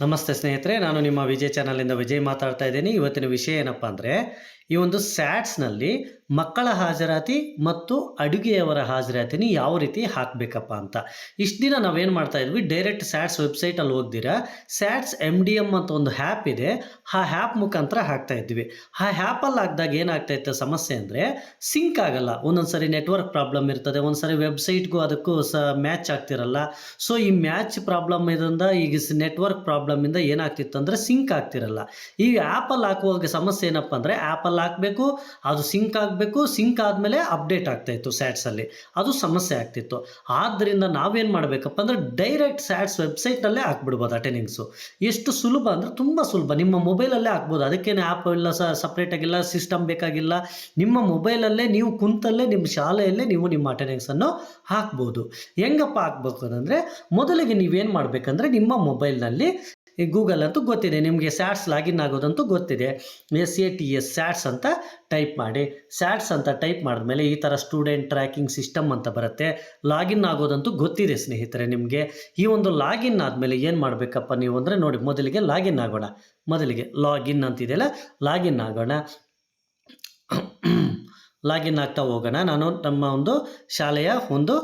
ನಮಸ್ತೆ ಸ್ನೇಹಿತರೆ ನಾನು ನಿಮ್ಮ ವಿಜಯ್ ಚಾನಲಿಂದ ವಿಜಯ್ ಮಾತಾಡ್ತಾ ಇದ್ದೀನಿ. ಇವತ್ತಿನ ವಿಷಯ ಏನಪ್ಪ ಅಂದರೆ ಈ ಒಂದು ಸ್ಯಾಟ್ಸ್ನಲ್ಲಿ ಮಕ್ಕಳ ಹಾಜರಾತಿ ಮತ್ತು ಅಡುಗೆಯವರ ಹಾಜರಾತಿನ ಯಾವ ರೀತಿ ಹಾಕಬೇಕಪ್ಪ ಅಂತ. ಇಷ್ಟು ದಿನ ನಾವೇನು ಮಾಡ್ತಾ ಇದ್ವಿ? ಡೈರೆಕ್ಟ್ ಸ್ಯಾಟ್ಸ್ ವೆಬ್ಸೈಟಲ್ಲಿ ಹೋಗ್ದಿರಾ? ಸ್ಯಾಟ್ಸ್ ಎಂ ಡಿ ಎಂ ಅಂತ ಒಂದು ಹ್ಯಾಪ್ ಇದೆ. ಆ ಹ್ಯಾಪ್ ಮುಖಾಂತರ ಹಾಕ್ತಾ ಇದ್ವಿ. ಆ ಹ್ಯಾಪಲ್ಲಿ ಹಾಕಿದಾಗ ಏನಾಗ್ತಾ ಇತ್ತು ಸಮಸ್ಯೆ ಅಂದರೆ ಸಿಂಕ್ ಆಗಲ್ಲ. ಒಂದೊಂದು ಸರಿ ನೆಟ್ವರ್ಕ್ ಪ್ರಾಬ್ಲಮ್ ಇರ್ತದೆ. ಒಂದು ಸರಿ ವೆಬ್ಸೈಟ್ಗೂ ಅದಕ್ಕೂ ಸಹ ಮ್ಯಾಚ್ ಆಗ್ತಿರಲ್ಲ. ಸೊ ಈ ಮ್ಯಾಚ್ ಪ್ರಾಬ್ಲಮ್ ಇದರಿಂದ ಈಗ ನೆಟ್ವರ್ಕ್ ಪ್ರಾಬ್ಲಮಿಂದ ಏನಾಗ್ತಿತ್ತು ಅಂದರೆ ಸಿಂಕ್ ಆಗ್ತಿರಲ್ಲ. ಈ ಆ್ಯಪಲ್ಲಿ ಹಾಕುವಾಗ ಸಮಸ್ಯೆ ಏನಪ್ಪ ಅಂದರೆ ಆ್ಯಪಲ್ಲಿ ಹಾಕಬೇಕು, ಅದು ಸಿಂಕ್ ಆಗಬೇಕು ಸಿಂಕ್ ಆದಮೇಲೆ ಅಪ್ಡೇಟ್ ಆಗ್ತಾ ಇತ್ತು ಸ್ಯಾಟ್ಸಲ್ಲಿ ಅದು ಸಮಸ್ಯೆ ಆಗ್ತಿತ್ತು. ಆದ್ದರಿಂದ ನಾವೇನು ಮಾಡಬೇಕಪ್ಪ ಅಂದರೆ ಡೈರೆಕ್ಟ್ ಸ್ಯಾಟ್ಸ್ ವೆಬ್ಸೈಟಲ್ಲೇ ಹಾಕ್ಬಿಡ್ಬೋದು ಅಟೆಂಡಿಂಗ್ಸು ಎಷ್ಟು ಸುಲಭ ಅಂದರೆ ತುಂಬ ಸುಲಭ. ನಿಮ್ಮ ಮೊಬೈಲಲ್ಲೇ ಹಾಕ್ಬೋದು. ಅದಕ್ಕೇನೆ ಆ್ಯಪ್ ಇಲ್ಲ ಸ ಸಪ್ರೇಟಾಗಿಲ್ಲ ಸಿಸ್ಟಮ್ ಬೇಕಾಗಿಲ್ಲ. ನಿಮ್ಮ ಮೊಬೈಲಲ್ಲೇ ನೀವು ಕುಂತಲ್ಲೇ ನಿಮ್ಮ ಶಾಲೆಯಲ್ಲೇ ನೀವು ನಿಮ್ಮ ಅಟೆಂಡೆನ್ಸನ್ನು ಹಾಕ್ಬೋದು. ಹೆಂಗಪ್ಪ ಹಾಕ್ಬೇಕು ಅಂದರೆ ಮೊದಲಿಗೆ ನೀವೇನು ಮಾಡಬೇಕಂದ್ರೆ ನಿಮ್ಮ ಮೊಬೈಲ್ನಲ್ಲಿ ಈ ಗೂಗಲ್ ಅಂತೂ ಗೊತ್ತಿದೆ, ನಿಮಗೆ ಸ್ಯಾಟ್ಸ್ ಲಾಗಿನ್ ಆಗೋದಂತೂ ಗೊತ್ತಿದೆ. S A T S SATS ಅಂತ ಟೈಪ್ ಮಾಡಿ. ಸ್ಯಾಟ್ಸ್ ಅಂತ ಟೈಪ್ ಮಾಡಿದ್ಮೇಲೆ ಈ ಥರ ಸ್ಟೂಡೆಂಟ್ ಟ್ರ್ಯಾಕಿಂಗ್ ಸಿಸ್ಟಮ್ ಅಂತ ಬರುತ್ತೆ. ಲಾಗಿನ್ ಆಗೋದಂತೂ ಗೊತ್ತಿದೆ ಸ್ನೇಹಿತರೆ ನಿಮಗೆ. ಈ ಒಂದು ಲಾಗಿನ್ ಆದಮೇಲೆ ಏನು ಮಾಡಬೇಕಪ್ಪ ನೀವು ಅಂದರೆ ನೋಡಿ, ಮೊದಲಿಗೆ ಲಾಗಿನ್ ಆಗೋಣ. ಮೊದಲಿಗೆ ಲಾಗಿನ್ ಅಂತಿದೆಯಲ್ಲ, ಲಾಗಿನ್ ಆಗೋಣ. ಲಾಗಿನ್ ಆಗ್ತಾ ಹೋಗೋಣ. ನಾನು ನಮ್ಮ ಒಂದು ಶಾಲೆಯ ಒಂದು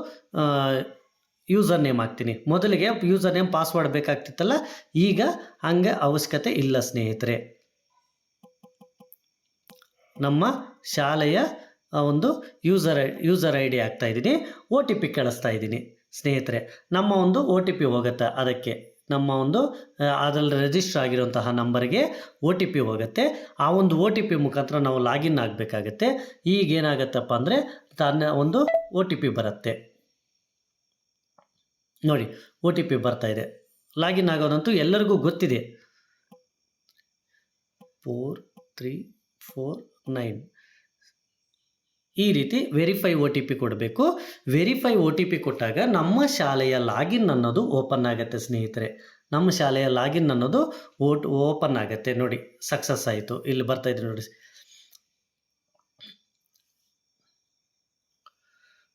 ಯೂಸರ್ ನೇಮ್ ಹಾಕ್ತೀನಿ. ಮೊದಲಿಗೆ ಯೂಸರ್ ನೇಮ್ ಪಾಸ್ವರ್ಡ್ ಬೇಕಾಗ್ತಿತ್ತಲ್ಲ, ಈಗ ಹಂಗೆ ಅವಶ್ಯಕತೆ ಇಲ್ಲ ಸ್ನೇಹಿತರೆ. ನಮ್ಮ ಶಾಲೆಯ ಒಂದು ಯೂಸರ್ ಯೂಸರ್ ಐ ಡಿ ಹಾಕ್ತಾ ಇದ್ದೀನಿ. ಒ ಟಿ ಪಿ ಕಳಿಸ್ತಾ ಇದ್ದೀನಿ ಸ್ನೇಹಿತರೆ. ನಮ್ಮ ಒಂದು ಒ ಟಿ ಪಿ ಹೋಗುತ್ತೆ ಅದಕ್ಕೆ. ನಮ್ಮ ಒಂದು ಅದರಲ್ಲಿ ರಿಜಿಸ್ಟರ್ ಆಗಿರುವಂತಹ ನಂಬರ್ಗೆ ಒ ಟಿ ಪಿ ಹೋಗುತ್ತೆ. ಆ ಒಂದು ಒ ಟಿ ಪಿ ಮುಖಾಂತರ ನಾವು ಲಾಗಿನ್ ಆಗಬೇಕಾಗತ್ತೆ. ಈಗ ಏನಾಗತ್ತಪ್ಪ ಅಂದರೆ, ತನ್ನ ಒಂದು ಒ ಟಿ ಪಿ ಬರುತ್ತೆ. ನೋಡಿ, ಒ ಟಿ ಪಿ ಬರ್ತಾ ಇದೆ. ಲಾಗಿನ್ ಆಗೋದಂತೂ ಎಲ್ಲರಿಗೂ ಗೊತ್ತಿದೆ. Four three four nine. ಈ ರೀತಿ ವೆರಿಫೈ ಒ ಟಿ ಪಿ ಕೊಡಬೇಕು. ವೆರಿಫೈ ಒ ಟಿ ಪಿ ಕೊಟ್ಟಾಗ ನಮ್ಮ ಶಾಲೆಯ ಲಾಗಿನ್ ಅನ್ನೋದು ಓಪನ್ ಆಗುತ್ತೆ ಸ್ನೇಹಿತರೆ. ನಮ್ಮ ಶಾಲೆಯ ಲಾಗಿನ್ ಅನ್ನೋದು ಓಟ್, ಓಪನ್ ಆಗುತ್ತೆ. ನೋಡಿ, ಸಕ್ಸಸ್ ಆಯಿತು. ಇಲ್ಲಿ ಬರ್ತಾ ಇದೆ ನೋಡಿ.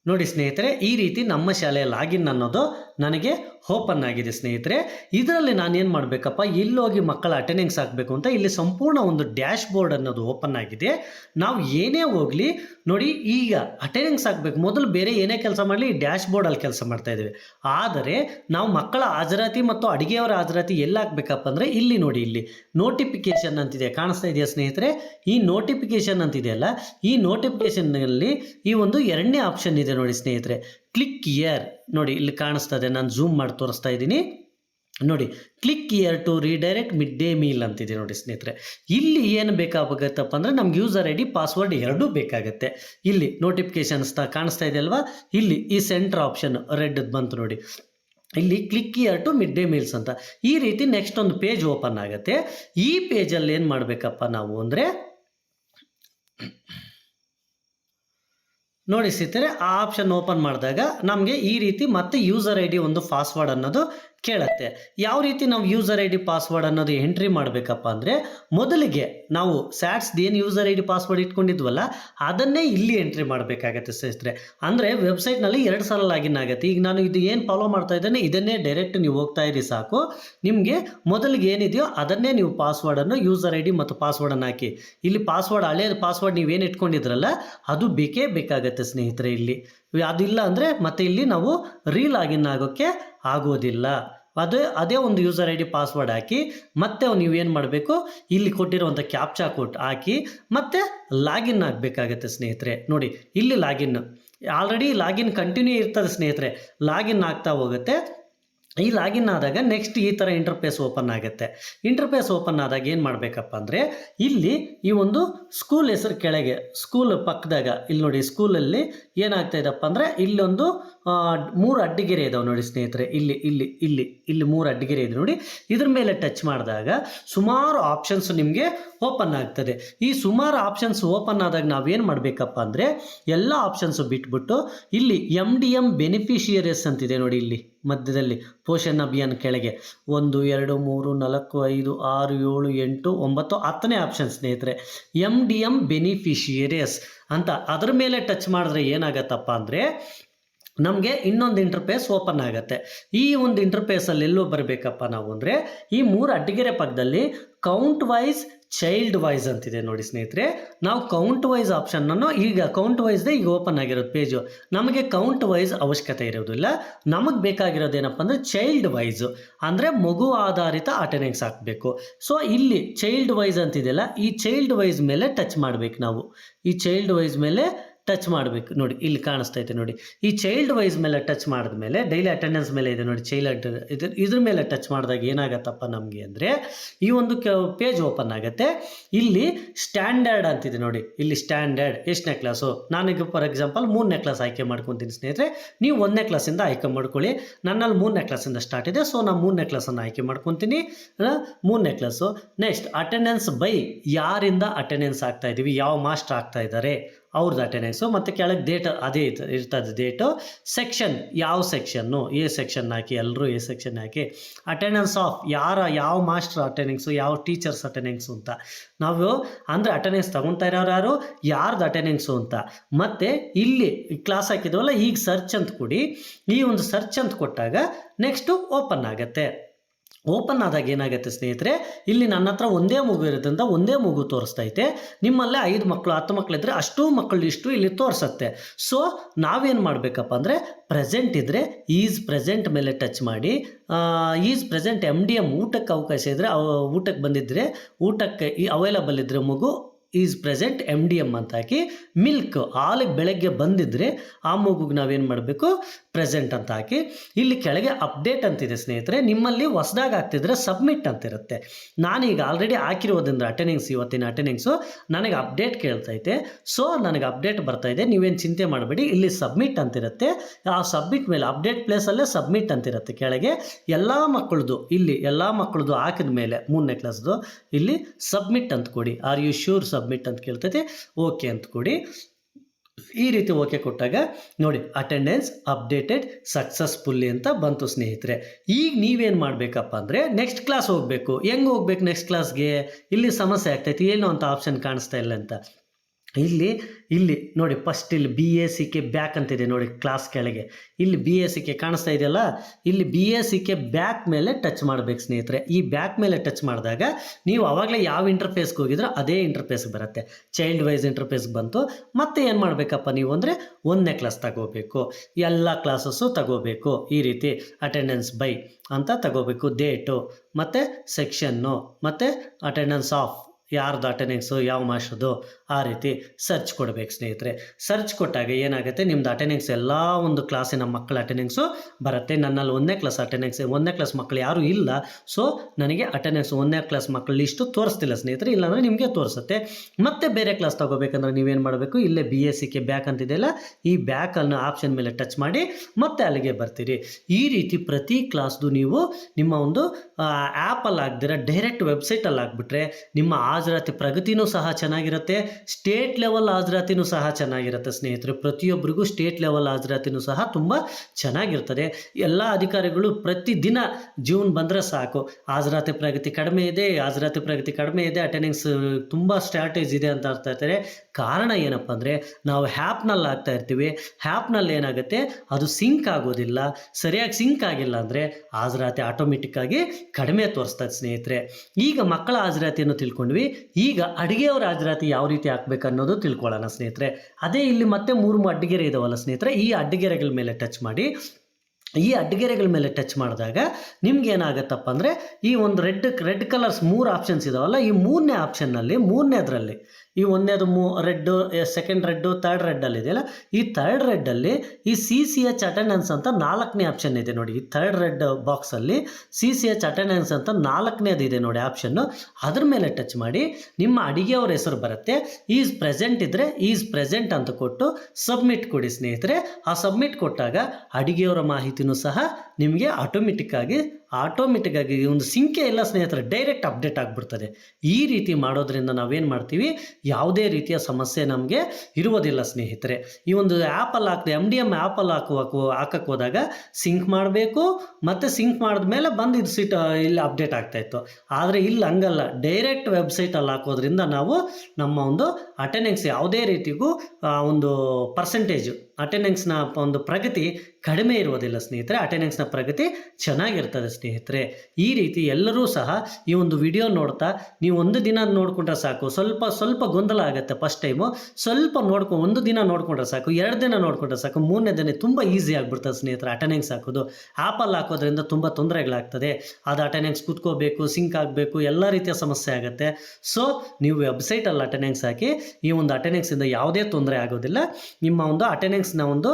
ನೋಡಿ ಸ್ನೇಹಿತರೆ, ಈ ರೀತಿ ನಮ್ಮ ಶಾಲೆಯ ಲಾಗಿನ್ ಅನ್ನೋದು ನನಗೆ ಓಪನ್ ಆಗಿದೆ ಸ್ನೇಹಿತರೆ. ಇದರಲ್ಲಿ ನಾನು ಏನು ಮಾಡಬೇಕಪ್ಪ? ಇಲ್ಲೋಗಿ ಮಕ್ಕಳ ಅಟೆಂಡೆನ್ಸ್ ಹಾಕಬೇಕು ಅಂತ ಇಲ್ಲಿ ಸಂಪೂರ್ಣ ಒಂದು ಡ್ಯಾಶ್ ಬೋರ್ಡ್ ಅನ್ನೋದು ಓಪನ್ ಆಗಿದೆ. ನಾವು ಏನೇ ಹೋಗಲಿ, ನೋಡಿ ಈಗ ಅಟೆಂಡೆನ್ಸ್ ಹಾಕಬೇಕು. ಮೊದಲು ಬೇರೆ ಏನೇ ಕೆಲಸ ಮಾಡಲಿ, ಈ ಡ್ಯಾಶ್ ಬೋರ್ಡಲ್ಲಿ ಕೆಲಸ ಮಾಡ್ತಾ ಇದ್ದೇವೆ. ಆದರೆ ನಾವು ಮಕ್ಕಳ ಹಾಜರಾತಿ ಮತ್ತು ಅಡುಗೆಯವರ ಹಾಜರಾತಿ ಎಲ್ಲಿ ಹಾಕ್ಬೇಕಪ್ಪ ಅಂದರೆ ಇಲ್ಲಿ ನೋಡಿ ಇಲ್ಲಿ. ನೋಟಿಫಿಕೇಶನ್ ಅಂತಿದೆ. ಕಾಣಿಸ್ತಾ ಇದೆಯಾ ಸ್ನೇಹಿತರೆ? ಈ ನೋಟಿಫಿಕೇಶನ್ ಅಂತಿದೆಯಲ್ಲ ಈ ನೋಟಿಫಿಕೇಶನ್ನಲ್ಲಿ ಈ ಒಂದು ಎರಡನೇ ಆಪ್ಷನ್ ಇದೆ ನೋಡಿ ಸ್ನೇಹಿತರೆ. ಕ್ಲಿಕ್ ಇಯರ್ ನೋಡಿ, ಇಲ್ಲಿ ಕಾಣಿಸ್ತದೆ ನಾನು ಝೂಮ್ ಮಾಡಿ ತೋರಿಸ್ತಾ ಇದ್ದೀನಿ. ನೋಡಿ click here to redirect mid day meal ಅಂತಿದೆ ನೋಡಿ ಸ್ನೇಹಿತರೆ. ಇಲ್ಲಿ ಏನು ಬೇಕಾಗುತ್ತಪ್ಪ ಅಂದರೆ ನಮ್ಗೆ ಯೂಸರ್ ಐ ಡಿ ಪಾಸ್ವರ್ಡ್ ಎರಡೂ ಬೇಕಾಗುತ್ತೆ. ಇಲ್ಲಿ ನೋಟಿಫಿಕೇಶನ್ಸ್ ಕಾಣಿಸ್ತಾ ಇದೆ ಅಲ್ವಾ? ಇಲ್ಲಿ ಈ ಸೆಂಟ್ರ್ ಆಪ್ಷನ್ ರೆಡ್ ಬಂತು ನೋಡಿ. ಇಲ್ಲಿ click here to mid day meals ಅಂತ. ಈ ರೀತಿ ನೆಕ್ಸ್ಟ್ ಒಂದು ಪೇಜ್ ಓಪನ್ ಆಗುತ್ತೆ. ಈ ಪೇಜಲ್ಲಿ ಏನು ಮಾಡಬೇಕಪ್ಪ ನಾವು ಅಂದರೆ ನೋಡಿ ಸ್ನೇಹಿತರೆ ಆ ಆಪ್ಷನ್ ಓಪನ್ ಮಾಡಿದಾಗ ನಮಗೆ ಈ ರೀತಿ ಮತ್ತೆ ಯೂಸರ್ ಐ ಡಿ ಒಂದು ಪಾಸ್ವರ್ಡ್ ಅನ್ನೋದು ಕೇಳುತ್ತೆ. ಯಾವ ರೀತಿ ನಾವು ಯೂಸರ್ ಐ ಡಿ ಪಾಸ್ವರ್ಡ್ ಅನ್ನೋದು ಎಂಟ್ರಿ ಮಾಡಬೇಕಪ್ಪ ಅಂದರೆ, ಮೊದಲಿಗೆ ನಾವು ಸ್ಯಾಟ್ಸ್ದು ಏನು ಯೂಸರ್ ಐ ಡಿ ಪಾಸ್ವರ್ಡ್ ಇಟ್ಕೊಂಡಿದ್ವಲ್ಲ, ಅದನ್ನೇ ಇಲ್ಲಿ ಎಂಟ್ರಿ ಮಾಡಬೇಕಾಗತ್ತೆ ಸ್ನೇಹಿತರೆ ಅಂದರೆ ವೆಬ್ಸೈಟ್ನಲ್ಲಿ ಎರಡು ಸಲ ಲಾಗಿನ್ ಆಗುತ್ತೆ. ಈಗ ನಾನು ಇದು ಏನು ಫಾಲೋ ಮಾಡ್ತಾ ಇದ್ದೇನೆ, ಇದನ್ನೇ ಡೈರೆಕ್ಟ್ ನೀವು ಹೋಗ್ತಾ ಇರಿ ಸಾಕು. ನಿಮಗೆ ಮೊದಲಿಗೆ ಏನಿದೆಯೋ ಅದನ್ನೇ ನೀವು ಪಾಸ್ವರ್ಡನ್ನು ಯೂಸರ್ ಐ ಡಿ ಮತ್ತು ಪಾಸ್ವರ್ಡನ್ನು ಹಾಕಿ. ಇಲ್ಲಿ ಪಾಸ್ವರ್ಡ್ ಹಳೆಯ ಪಾಸ್ವರ್ಡ್ ನೀವೇನು ಇಟ್ಕೊಂಡಿದ್ರಲ್ಲ, ಅದು ಬೇಕೇ ಬೇಕಾಗತ್ತೆ ಸ್ನೇಹಿತರೆ ಇಲ್ಲಿ. ಅದಿಲ್ಲ ಅಂದರೆ ಮತ್ತೆ ಇಲ್ಲಿ ನಾವು ರೀಲಾಗಿನ್ ಆಗೋಕ್ಕೆ ಆಗೋದಿಲ್ಲ. ಅದೇ ಅದೇ ಒಂದು ಯೂಸರ್ ಐ ಡಿ ಪಾಸ್ವರ್ಡ್ ಹಾಕಿ, ಮತ್ತೆ ನೀವು ಏನು ಮಾಡಬೇಕು? ಇಲ್ಲಿ ಕೊಟ್ಟಿರುವಂಥ ಕ್ಯಾಪ್ಚಾ ಕೋಡ್ ಹಾಕಿ, ಮತ್ತೆ ಲಾಗಿನ್ ಆಗಬೇಕಾಗತ್ತೆ ಸ್ನೇಹಿತರೆ. ನೋಡಿ, ಇಲ್ಲಿ ಲಾಗಿನ್ ಆಲ್ರೆಡಿ ಲಾಗಿನ್ ಕಂಟಿನ್ಯೂ ಇರ್ತದೆ ಸ್ನೇಹಿತರೆ. ಲಾಗಿನ್ ಆಗ್ತಾ ಹೋಗುತ್ತೆ. ಈ ಲಾಗಿನ್ ಆದಾಗ ನೆಕ್ಸ್ಟ್ ಈ ಥರ ಇಂಟರ್ಫೇಸ್ ಓಪನ್ ಆಗುತ್ತೆ. ಇಂಟರ್ಫೇಸ್ ಓಪನ್ ಆದಾಗ ಏನು ಮಾಡಬೇಕಪ್ಪ ಅಂದರೆ ಇಲ್ಲಿ ಈ ಒಂದು ಸ್ಕೂಲ್ ಹೆಸರು ಕೆಳಗೆ ಸ್ಕೂಲ್ ಪಕ್ಕದಾಗ, ಇಲ್ಲಿ ನೋಡಿ ಸ್ಕೂಲಲ್ಲಿ ಏನಾಗ್ತಾ ಇದಪ್ಪ ಅಂದರೆ ಇಲ್ಲೊಂದು ಮೂರು ಅಡ್ಡಿಗೆರೆ ಇದಾವೆ ನೋಡಿ ಸ್ನೇಹಿತರೆ. ಇಲ್ಲಿ ಇಲ್ಲಿ ಇಲ್ಲಿ ಇಲ್ಲಿ ಮೂರು ಅಡ್ಡಿಗೆರೆ ಇದೆ ನೋಡಿ. ಇದ್ರ ಮೇಲೆ ಟಚ್ ಮಾಡಿದಾಗ ಸುಮಾರು ಆಪ್ಷನ್ಸ್ ನಿಮಗೆ ಓಪನ್ ಆಗ್ತದೆ. ಈ ಸುಮಾರು ಆಪ್ಷನ್ಸ್ ಓಪನ್ ಆದಾಗ ನಾವೇನು ಮಾಡಬೇಕಪ್ಪ ಅಂದರೆ, ಎಲ್ಲ ಆಪ್ಷನ್ಸು ಬಿಟ್ಬಿಟ್ಟು ಇಲ್ಲಿ ಎಂ ಡಿ ಎಂ ಬೆನಿಫಿಷಿಯರೀಸ್ ಅಂತಿದೆ ನೋಡಿ ಇಲ್ಲಿ ಮಧ್ಯದಲ್ಲಿ, ಪೋಷಣ್ ಅಭಿಯಾನ್ ಕೆಳಗೆ. ಒಂದು, ಎರಡು, ಮೂರು, ನಾಲ್ಕು, ಐದು, ಆರು, ಏಳು, ಎಂಟು, ಒಂಬತ್ತು, ಹತ್ತನೇ ಆಪ್ಷನ್ ಸ್ನೇಹಿತರೆ. ಎಂ ಡಿ ಎಂ ಬೆನಿಫಿಷಿಯರೀಸ್ ಅಂತ ಅದ್ರ ಮೇಲೆ ಟಚ್ ಮಾಡಿದ್ರೆ ಏನಾಗತ್ತಪ್ಪ ಅಂದರೆ ನಮಗೆ ಇನ್ನೊಂದು ಇಂಟರ್ಫೇಸ್ ಓಪನ್ ಆಗುತ್ತೆ. ಈ ಒಂದು ಇಂಟರ್ಫೇಸಲ್ಲಿ ಎಲ್ಲೂ ಬರಬೇಕಪ್ಪ ನಾವು ಅಂದರೆ, ಈ ಮೂರು ಅಡ್ಡಗೆರೆ ಪಕ್ಕದಲ್ಲಿ ಕೌಂಟ್ ವೈಸ್ ಚೈಲ್ಡ್ ವೈಸ್ ಅಂತಿದೆ ನೋಡಿ ಸ್ನೇಹಿತರೆ. ನಾವು ಕೌಂಟ್ ವೈಸ್ ಆಪ್ಷನ್ನನ್ನು ಈಗ ಕೌಂಟ್ ವೈಸ್ದೇ ಈಗ ಓಪನ್ ಆಗಿರೋದು ಪೇಜು ನಮಗೆ ಕೌಂಟ್ ವೈಸ್ ಅವಶ್ಯಕತೆ ಇರೋದಿಲ್ಲ. ನಮಗೆ ಬೇಕಾಗಿರೋದು ಏನಪ್ಪ ಅಂದರೆ ಚೈಲ್ಡ್ ವೈಸು ಅಂದರೆ ಮಗು ಆಧಾರಿತ ಅಟೆಂಡೆನ್ಸ್ ಹಾಕಬೇಕು. ಸೊ ಇಲ್ಲಿ ಚೈಲ್ಡ್ ವೈಸ್ ಅಂತಿದೆಯಲ್ಲ, ಈ ಚೈಲ್ಡ್ ವೈಸ್ ಮೇಲೆ ಟಚ್ ಮಾಡಬೇಕು ನಾವು. ಈ ಚೈಲ್ಡ್ ವೈಸ್ ಮೇಲೆ ಟಚ್ ಮಾಡಬೇಕು. ನೋಡಿ, ಇಲ್ಲಿ ಕಾಣಿಸ್ತಾ ಇದೆ ನೋಡಿ. ಈ ಚೈಲ್ಡ್ ವೈಸ್ ಮೇಲೆ ಟಚ್ ಮಾಡಿದ ಮೇಲೆ ಡೈಲಿ ಅಟೆಂಡೆನ್ಸ್ ಮೇಲೆ ಇದೆ ನೋಡಿ ಚೈಲ್ಡ್ ಇದ್ರ ಇದ್ರ ಮೇಲೆ ಟಚ್ ಮಾಡಿದಾಗ ಏನಾಗತ್ತಪ್ಪ ನಮಗೆ ಅಂದರೆ, ಈ ಒಂದು ಪೇಜ್ ಓಪನ್ ಆಗುತ್ತೆ. ಇಲ್ಲಿ ಸ್ಟ್ಯಾಂಡರ್ಡ್ ಅಂತಿದೆ ನೋಡಿ. ಇಲ್ಲಿ ಸ್ಟ್ಯಾಂಡರ್ಡ್ ಎಷ್ಟನೇ ಕ್ಲಾಸು ನನಗೆ ಫಾರ್ ಎಕ್ಸಾಂಪಲ್ ಮೂರನೇ ಕ್ಲಾಸ್ ಆಯ್ಕೆ ಮಾಡ್ಕೊತೀನಿ ಸ್ನೇಹಿತರೆ. ನೀವು ಒಂದನೇ ಕ್ಲಾಸಿಂದ ಆಯ್ಕೆ ಮಾಡ್ಕೊಳ್ಳಿ. ನನ್ನಲ್ಲಿ ಮೂರನೇ ಕ್ಲಾಸಿಂದ ಸ್ಟಾರ್ಟ್ ಇದೆ ಸೊ ನಾನು ಮೂರನೇ ಕ್ಲಾಸನ್ನು ಆಯ್ಕೆ ಮಾಡ್ಕೊತೀನಿ. ಮೂರನೇ ಕ್ಲಾಸು ನೆಕ್ಸ್ಟ್ ಅಟೆಂಡೆನ್ಸ್ ಬೈ ಯಾರಿಂದ ಅಟೆಂಡೆನ್ಸ್ ಆಗ್ತಾ ಇದ್ದೀವಿ ಯಾವ ಮಾಸ್ಟರ್ ಆಗ್ತಾ ಇದ್ದಾರೆ? ಅವ್ರದ್ದು ಅಟೆಂಡೆನ್ಸು ಮತ್ತು ಕೆಳಗೆ ಡೇಟ್ ಅದೇ ಇರ್ತದೆ ಡೇಟು ಸೆಕ್ಷನ್ ಯಾವ ಸೆಕ್ಷನ್ನು ಎ ಸೆಕ್ಷನ್ ಹಾಕಿ ಎಲ್ಲರೂ ಎ ಸೆಕ್ಷನ್ ಹಾಕಿ. ಅಟೆಂಡೆನ್ಸ್ ಆಫ್ ಯಾರ, ಯಾವ ಮಾಸ್ಟರ್ ಅಟೆಂಡೆನ್ಸು ಯಾವ ಟೀಚರ್ಸ್ ಅಟೆಂಡೆನ್ಸು ಅಂತ. ನಾವು ಅಂದರೆ ಅಟೆಂಡೆನ್ಸ್ ತಗೊತಾ ಇರೋರು ಯಾರು? ಯಾರ್ದು ಅಟೆಂಡೆನ್ಸು ಅಂತ. ಮತ್ತು ಇಲ್ಲಿ ಕ್ಲಾಸ್ ಹಾಕಿದ್ವಲ್ಲ, ಈಗ ಸರ್ಚ್ ಅಂತ ಕೊಡಿ, ಈ ಒಂದು ಸರ್ಚ್ ಅಂತ ಕೊಟ್ಟಾಗ ನೆಕ್ಸ್ಟು ಓಪನ್ ಆಗುತ್ತೆ. ಓಪನ್ ಆದಾಗ ಏನಾಗುತ್ತೆ ಸ್ನೇಹಿತರೆ, ಇಲ್ಲಿ ನನ್ನ ಹತ್ರ ಒಂದೇ ಮಗು ಇರೋದ್ರಿಂದ ಒಂದೇ ಮಗು ತೋರಿಸ್ತೈತೆ. ನಿಮ್ಮಲ್ಲೇ ಐದು ಮಕ್ಕಳು ಹತ್ತು ಮಕ್ಕಳಿದ್ರೆ ಅಷ್ಟು ಮಕ್ಕಳು ಇಷ್ಟು ಇಲ್ಲಿ ತೋರಿಸುತ್ತೆ. ಸೊ ನಾವೇನು ಮಾಡಬೇಕಪ್ಪ ಅಂದರೆ ಪ್ರೆಸೆಂಟ್ ಇದ್ದರೆ ಈಸ್ ಪ್ರೆಸೆಂಟ್ ಮೇಲೆ ಟಚ್ ಮಾಡಿ is present M D M ಊಟಕ್ಕೆ ಅವಕಾಶ ಇದ್ದರೆ ಊಟಕ್ಕೆ ಬಂದಿದ್ದರೆ ಊಟಕ್ಕೆ ಅವೈಲಬಲ್ ಇದ್ದರೆ ಮಗು is present M D M ಅಂತ ಹಾಕಿ ಮಿಲ್ಕ್ ಹಾಲಿಗೆ ಬೆಳಗ್ಗೆ ಬಂದಿದ್ದರೆ ಆ ಮಗುಗೆ ನಾವೇನು ಮಾಡಬೇಕು? ಪ್ರೆಸೆಂಟ್ ಅಂತ ಹಾಕಿ ಇಲ್ಲಿ ಕೆಳಗೆ ಅಪ್ಡೇಟ್ ಅಂತಿದೆ ಸ್ನೇಹಿತರೆ, ನಿಮ್ಮಲ್ಲಿ ಹೊಸದಾಗಿ ಆಗ್ತಿದ್ರೆ ಸಬ್ಮಿಟ್ ಅಂತಿರುತ್ತೆ. ನಾನೀಗ ಆಲ್ರೆಡಿ ಹಾಕಿರೋದ್ರಿಂದ ಅಟೆಂಡೆನ್ಸ್ ಇವತ್ತಿನ ಅಟೆಂಡಿಂಗ್ಸು ನನಗೆ ಅಪ್ಡೇಟ್ ಕೇಳ್ತೈತೆ. ಸೊ, ನನಗೆ ಅಪ್ಡೇಟ್ ಬರ್ತಾ ಇದೆ, ನೀವೇನು ಚಿಂತೆ ಮಾಡಬೇಡಿ, ಇಲ್ಲಿ ಸಬ್ಮಿಟ್ ಅಂತಿರುತ್ತೆ. ಆ ಸಬ್ಮಿಟ್ ಮೇಲೆ ಅಪ್ಡೇಟ್ ಪ್ಲೇಸಲ್ಲೇ ಸಬ್ಮಿಟ್ ಅಂತಿರುತ್ತೆ ಕೆಳಗೆ. ಎಲ್ಲ ಮಕ್ಕಳದು, ಇಲ್ಲಿ ಎಲ್ಲ ಮಕ್ಕಳದು ಹಾಕಿದ ಮೇಲೆ ಮೂರನೇ ಕ್ಲಾಸ್ದು, ಇಲ್ಲಿ ಸಬ್ಮಿಟ್ ಅಂತ ಕೊಡಿ. ಆರ್ ಯು ಶ್ಯೂರ್ ಸಬ್ಮಿಟ್ ಅಂತ ಕೇಳ್ತೈತೆ ಓಕೆ ಅಂತ ಕೊಡಿ. ಈ ರೀತಿ ಓಕೆ ಕೊಟ್ಟಾಗ, ನೋಡಿ ಅಟೆಂಡೆನ್ಸ್ ಅಪ್ಡೇಟೆಡ್ ಸಕ್ಸಸ್ಫುಲ್ಲಿ ಅಂತ ಬಂತು ಸ್ನೇಹಿತರೆ. ಈಗ ನೀವೇನು ಮಾಡಬೇಕಪ್ಪ ಅಂದರೆ ನೆಕ್ಸ್ಟ್ ಕ್ಲಾಸ್ ಹೋಗಬೇಕು. ಹೆಂಗೆ ಹೋಗ್ಬೇಕು ನೆಕ್ಸ್ಟ್ ಕ್ಲಾಸ್ಗೆ ಇಲ್ಲಿ ಸಮಸ್ಯೆ ಆಗ್ತೈತಿ, ಏನು ಅಂತ ಆಪ್ಷನ್ ಕಾಣಿಸ್ತಾ ಇಲ್ಲ ಅಂತ. ಇಲ್ಲಿ ಇಲ್ಲಿ ನೋಡಿ ಫಸ್ಟ್ ಇಲ್ಲಿ B A C K back ಅಂತಿದೆ ನೋಡಿ ಕ್ಲಾಸ್ ಕೆಳಗೆ. ಇಲ್ಲಿ ಬಿ ಎ ಸಿ ಕೆ ಕಾಣಿಸ್ತಾ ಇದೆಯಲ್ಲ? ಇಲ್ಲಿ B A C K back ಮೇಲೆ ಟಚ್ ಮಾಡಬೇಕು ಸ್ನೇಹಿತರೆ. ಈ ಬ್ಯಾಕ್ ಮೇಲೆ ಟಚ್ ಮಾಡಿದಾಗ ನೀವು ಆವಾಗಲೇ ಯಾವ ಇಂಟರ್ಫೇಸ್ಗೆ ಹೋಗಿದ್ರೆ ಅದೇ ಇಂಟರ್ಫೇಸ್ಗೆ ಬರುತ್ತೆ. ಚೈಲ್ಡ್ ವೈಸ್ ಇಂಟರ್ಫೇಸ್ಗೆ ಬಂತು. ಮತ್ತೆ ಏನು ಮಾಡಬೇಕಪ್ಪ ನೀವು ಅಂದರೆ ಒಂದನೇ ಕ್ಲಾಸ್ ತಗೋಬೇಕು. ಎಲ್ಲ ಕ್ಲಾಸಸ್ಸು ತಗೋಬೇಕು. ಈ ರೀತಿ ಅಟೆಂಡೆನ್ಸ್ ಬೈ ಅಂತ ತಗೋಬೇಕು. ಡೇಟು ಮತ್ತು ಸೆಕ್ಷನ್ನು ಮತ್ತು ಅಟೆಂಡೆನ್ಸ್ ಆಫ್ ಯಾರ್ದು ಅಟೆಂಡೆನ್ಸು ಯಾವ ಮಾಸ್ಟ್ರದು ಆ ರೀತಿ ಸರ್ಚ್ ಕೊಡಬೇಕು ಸ್ನೇಹಿತರೆ. ಸರ್ಚ್ ಕೊಟ್ಟಾಗ ಏನಾಗುತ್ತೆ? ನಿಮ್ದು ಅಟೆಂಡೆನ್ಸ್ ಎಲ್ಲ ಒಂದು ಕ್ಲಾಸಿನ ಮಕ್ಕಳ ಅಟೆಂಡೆನ್ಸು ಬರುತ್ತೆ. ನನ್ನಲ್ಲಿ ಒಂದನೇ ಕ್ಲಾಸ್ ಅಟೆಂಡೆನ್ಸ್ ಒಂದನೇ ಕ್ಲಾಸ್ ಮಕ್ಕಳು ಯಾರೂ ಇಲ್ಲ. ಸೊ ನನಗೆ ಅಟೆಂಡೆನ್ಸ್ ಒಂದನೇ ಕ್ಲಾಸ್ ಮಕ್ಕಳು ಲಿಸ್ಟು ತೋರಿಸ್ತಿಲ್ಲ ಸ್ನೇಹಿತರೆ. ಇಲ್ಲಾಂದರೆ ನಿಮಗೆ ತೋರಿಸುತ್ತೆ. ಮತ್ತೆ ಬೇರೆ ಕ್ಲಾಸ್ ತಗೋಬೇಕಂದ್ರೆ ನೀವೇನು ಮಾಡಬೇಕು? ಇಲ್ಲೇ B S C K back ಅಂತಿದೆಯಲ್ಲ ಈ ಬ್ಯಾಕ್ ಅನ್ನೋ ಆಪ್ಷನ್ ಮೇಲೆ ಟಚ್ ಮಾಡಿ ಮತ್ತೆ ಅಲ್ಲಿಗೆ ಬರ್ತೀರಿ. ಈ ರೀತಿ ಪ್ರತಿ ಕ್ಲಾಸ್ದು ನೀವು ನಿಮ್ಮ ಒಂದು ಆ್ಯಪಲ್ಲಿ ಹಾಕ್ದಿರ ಡೈರೆಕ್ಟ್ ವೆಬ್ಸೈಟಲ್ಲಿ ಹಾಕ್ಬಿಟ್ರೆ ನಿಮ್ಮ ಹಾಜರಾತಿ ಪ್ರಗತಿನೂ ಸಹ ಚೆನ್ನಾಗಿರುತ್ತೆ. ಸ್ಟೇಟ್ ಲೆವೆಲ್ ಹಾಜರಾತಿನೂ ಸಹ ಚೆನ್ನಾಗಿರುತ್ತೆ ಸ್ನೇಹಿತರೆ. ಪ್ರತಿಯೊಬ್ಬರಿಗೂ ಸ್ಟೇಟ್ ಲೆವೆಲ್ ಹಾಜರಾತಿನೂ ಸಹ ತುಂಬ ಚೆನ್ನಾಗಿರ್ತದೆ. ಎಲ್ಲ ಅಧಿಕಾರಿಗಳು ಪ್ರತಿದಿನ ಜೀವನ್ ಬಂದರೆ ಸಾಕು. ಹಾಜರಾತಿ ಪ್ರಗತಿ ಕಡಿಮೆ ಇದೆ, ಹಾಜರಾತಿ ಪ್ರಗತಿ ಕಡಿಮೆ ಇದೆ ಅಟೆಂಡೆನ್ಸ್ ತುಂಬ ಸ್ಟ್ರಾಟೇಜ್ ಇದೆ ಅಂತ ಅರ್ಥ ಇರ್ತಾರೆ ಕಾರಣ ಏನಪ್ಪ ಅಂದರೆ, ನಾವು ಹ್ಯಾಪ್ನಲ್ಲಿ ಆಗ್ತಾ ಇರ್ತೀವಿ. ಹ್ಯಾಪ್ನಲ್ಲಿ ಏನಾಗುತ್ತೆ? ಅದು ಸಿಂಕ್ ಆಗೋದಿಲ್ಲ. ಸರಿಯಾಗಿ ಸಿಂಕ್ ಆಗಿಲ್ಲ ಅಂದರೆ ಹಾಜರಾತಿ ಆಟೋಮೆಟಿಕ್ ಆಗಿ ಕಡಿಮೆ ತೋರಿಸ್ತದೆ ಸ್ನೇಹಿತರೆ. ಈಗ ಮಕ್ಕಳ ಹಾಜರಾತಿಯನ್ನು ತಿಳ್ಕೊಂಡ್ವಿ. ಈಗ ಅಡುಗೆಯವರ ಹಾಜರಾತಿ ಯಾವ ರೀತಿ ಹಾಕ್ಬೇಕು ಅನ್ನೋದು ತಿಳ್ಕೊಳ್ಳೋಣ ಸ್ನೇಹಿತರೆ. ಅದೇ ಇಲ್ಲಿ ಮತ್ತೆ ಮೂರು ಅಡ್ಡಗೆರೆ ಇದಾವಲ್ಲ ಸ್ನೇಹಿತರೆ, ಈ ಅಡ್ಡಗೆರೆಗಳ ಮೇಲೆ ಟಚ್ ಮಾಡಿ. ಈ ಅಡ್ಡಗೆರೆಗಳ ಮೇಲೆ ಟಚ್ ಮಾಡಿದಾಗ ನಿಮ್ಗೆ ಏನಾಗುತ್ತಪ್ಪ ಅಂದರೆ ಈ ಒಂದು ರೆಡ್ ರೆಡ್ ಕಲರ್ಸ್ ಮೂರು ಆಪ್ಷನ್ಸ್ ಇದಾವಲ್ಲ, ಈ ಮೂರನೇ ಆಪ್ಷನ್ನಲ್ಲಿ ಮೂರನೇದರಲ್ಲಿ ಈ ಒಂದನೇದು ಮೂ, ರೆಡ್ಡು ಸೆಕೆಂಡ್ ರೆಡ್ಡು ತರ್ಡ್ ರೆಡ್ಡಲ್ಲಿ ಇದೆಯಲ್ಲ? ಈ ತರ್ಡ್ ರೆಡ್ಡಲ್ಲಿ ಈ ಸಿ ಸಿ ಎಚ್ ಅಟೆಂಡೆನ್ಸ್ ಅಂತ ನಾಲ್ಕನೇ ಆಪ್ಷನ್ ಇದೆ ನೋಡಿ. ಈ ಥರ್ಡ್ ರೆಡ್ ಬಾಕ್ಸಲ್ಲಿ ಸಿ ಸಿ ಎಚ್ ಅಟೆಂಡೆನ್ಸ್ ಅಂತ ನಾಲ್ಕನೇದು ಇದೆ ನೋಡಿ ಆಪ್ಷನ್ನು ಅದ್ರ ಮೇಲೆ ಟಚ್ ಮಾಡಿ, ನಿಮ್ಮ ಅಡಿಗೆಯವ್ರ ಹೆಸರು ಬರುತ್ತೆ. ಈಸ್ ಪ್ರೆಸೆಂಟ್ ಇದ್ದರೆ ಈಸ್ ಪ್ರೆಸೆಂಟ್ ಅಂತ ಕೊಟ್ಟು ಸಬ್ಮಿಟ್ ಕೊಡಿ ಸ್ನೇಹಿತರೆ. ಆ ಸಬ್ಮಿಟ್ ಕೊಟ್ಟಾಗ ಅಡಿಗೆಯವರ ಮಾಹಿತಿನೂ ಸಹ ನಿಮಗೆ ಆಟೋಮೆಟಿಕ್ ಆಗಿ ಆಟೋಮೆಟಿಕ್ ಆಗಿ ಈ ಒಂದು ಸಿಂಕೆ ಎಲ್ಲ ಸ್ನೇಹಿತರೆ ಡೈರೆಕ್ಟ್ ಅಪ್ಡೇಟ್ ಆಗಿಬಿಡ್ತದೆ. ಈ ರೀತಿ ಮಾಡೋದ್ರಿಂದ ನಾವೇನು ಮಾಡ್ತೀವಿ? ಯಾವುದೇ ರೀತಿಯ ಸಮಸ್ಯೆ ನಮಗೆ ಇರುವುದಿಲ್ಲ ಸ್ನೇಹಿತರೆ. ಈ ಒಂದು ಆ್ಯಪಲ್ಲಿ ಹಾಕಿದೆ ಎಂ ಡಿ ಎಂ ಆ್ಯಪಲ್ಲಿ ಹಾಕುವ ಹಾಕಕ್ಕೆ ಹೋದಾಗ ಸಿಂಕ್ ಮಾಡಬೇಕು, ಮತ್ತು ಸಿಂಕ್ ಮಾಡಿದ್ಮೇಲೆ ಬಂದು ಇದು ಸಿಟ್ ಇಲ್ಲಿ ಅಪ್ಡೇಟ್ ಆಗ್ತಾಯಿತ್ತು ಆದರೆ ಇಲ್ಲಿ ಹಂಗಲ್ಲ. ಡೈರೆಕ್ಟ್ ವೆಬ್ಸೈಟಲ್ಲಿ ಹಾಕೋದ್ರಿಂದ ನಾವು ನಮ್ಮ ಒಂದು ಅಟೆಂಡೆನ್ಸ್ ಯಾವುದೇ ರೀತಿಗೂ ಒಂದು ಪರ್ಸೆಂಟೇಜು ಅಟೆಂಡೆನ್ಸ್ನ ಒಂದು ಪ್ರಗತಿ ಕಡಿಮೆ ಇರುವುದಿಲ್ಲ ಸ್ನೇಹಿತರೆ. ಅಟೆಂಡೆನ್ಸ್ನ ಪ್ರಗತಿ ಚೆನ್ನಾಗಿರ್ತದೆ ಸ್ನೇಹಿತರೆ. ಈ ರೀತಿ ಎಲ್ಲರೂ ಸಹ ಈ ಒಂದು ವಿಡಿಯೋ ನೋಡ್ತಾ, ನೀವು ಒಂದು ದಿನ ನೋಡಿಕೊಂಡ್ರೆ ಸಾಕು. ಸ್ವಲ್ಪ ಸ್ವಲ್ಪ ಗೊಂದಲ ಆಗುತ್ತೆ ಫಸ್ಟ್ ಟೈಮು ಸ್ವಲ್ಪ ನೋಡ್ಕೊ, ಒಂದು ದಿನ ನೋಡ್ಕೊಂಡ್ರೆ ಸಾಕು. ಎರಡು ದಿನ ನೋಡಿಕೊಂಡ್ರೆ ಸಾಕು. ಮೂರನೇ ದಿನ ತುಂಬ ಈಸಿ ಆಗಿಬಿಡ್ತದೆ ಸ್ನೇಹಿತರೆ ಅಟೆಂಡೆನ್ಸ್ ಹಾಕೋದು. ಆ್ಯಪಲ್ಲಿ ಹಾಕೋದ್ರಿಂದ ತುಂಬ ತೊಂದರೆಗಳಾಗ್ತದೆ. ಅದು ಅಟೆಂಡೆನ್ಸ್ ಕೂತ್ಕೋಬೇಕು ಸಿಂಕ್ ಆಗಬೇಕು, ಎಲ್ಲ ರೀತಿಯ ಸಮಸ್ಯೆ ಆಗುತ್ತೆ. ಸೊ ನೀವು ವೆಬ್ಸೈಟಲ್ಲಿ ಅಟೆಂಡೆನ್ಸ್ ಹಾಕಿ, ಈ ಒಂದು ಅಟೆಂಡೆನ್ಸಿಂದ ಯಾವುದೇ ತೊಂದರೆ ಆಗೋದಿಲ್ಲ. ನಿಮ್ಮ ಒಂದು ಅಟೆಂಡೆನ್ಸ್ನ ಒಂದು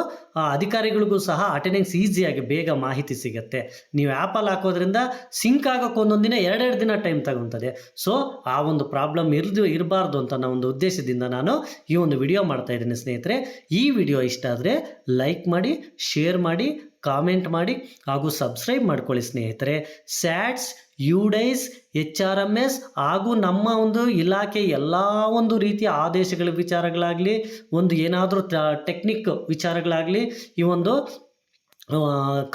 ಅಧಿಕಾರಿಗಳಿಗೂ ಸಹ ಅಟೆಂಡೆನ್ಸ್ ಈಸಿಯಾಗಿ ಬೇಗ ಮಾಹಿತಿ ಸಿಗುತ್ತೆ. ನೀವು ಆ್ಯಪಲ್ಲಿ ಹಾಕೋದ್ರಿಂದ ಸಿಂಕ್ ಆಗೋಕ್ಕೆ ಒಂದೊಂದು ದಿನ ಎರಡೆರಡು ದಿನ ಟೈಮ್ ತಗೊತದೆ ಸೊ ಆ ಒಂದು ಪ್ರಾಬ್ಲಮ್ ಇರ್ದು, ಇರಬಾರ್ದು ಅಂತ ನಾನು ಒಂದು ಉದ್ದೇಶದಿಂದ ನಾನು ಈ ಒಂದು ವಿಡಿಯೋ ಮಾಡ್ತಾ ಇದ್ದೀನಿ ಸ್ನೇಹಿತರೆ. ಈ ವಿಡಿಯೋ ಇಷ್ಟ ಆದರೆ ಲೈಕ್ ಮಾಡಿ ಶೇರ್ ಮಾಡಿ ಕಾಮೆಂಟ್ ಮಾಡಿ ಹಾಗೂ ಸಬ್ಸ್ಕ್ರೈಬ್ ಮಾಡ್ಕೊಳ್ಳಿ ಸ್ನೇಹಿತರೆ. SATS UDISE H R M S ಹಾಗೂ ನಮ್ಮ ಒಂದು ಇಲಾಖೆ ಎಲ್ಲ ಒಂದು ರೀತಿಯ ಆದೇಶಗಳ ವಿಚಾರಗಳಾಗಲಿ, ಒಂದು ಏನಾದರೂ ಟೆಕ್ನಿಕ್ ವಿಚಾರಗಳಾಗಲಿ ಈ ಒಂದು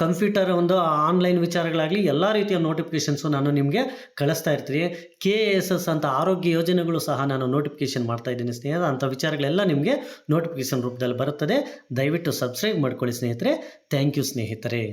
ಕಂಪ್ಯೂಟರ್ ಒಂದು ಆನ್ಲೈನ್ ವಿಚಾರಗಳಾಗಲಿ ಎಲ್ಲ ರೀತಿಯ ನೋಟಿಫಿಕೇಷನ್ಸು ನಾನು ನಿಮಗೆ ಕಳಿಸ್ತಾ ಇರ್ತೀನಿ. ಕೆ ಎಸ್ ಎಸ್ ಅಂತ ಆರೋಗ್ಯ ಯೋಜನೆಗಳು ಸಹ ನಾನು ನೋಟಿಫಿಕೇಷನ್ ಮಾಡ್ತಾ ಇದ್ದೀನಿ ಸ್ನೇಹಿತರೆ. ಅಂಥ ವಿಚಾರಗಳೆಲ್ಲ ನಿಮಗೆ ನೋಟಿಫಿಕೇಷನ್ ರೂಪದಲ್ಲಿ ಬರುತ್ತದೆ. ದಯವಿಟ್ಟು ಸಬ್ಸ್ಕ್ರೈಬ್ ಮಾಡ್ಕೊಳ್ಳಿ ಸ್ನೇಹಿತರೆ. ಥ್ಯಾಂಕ್ ಯು ಸ್ನೇಹಿತರೆ.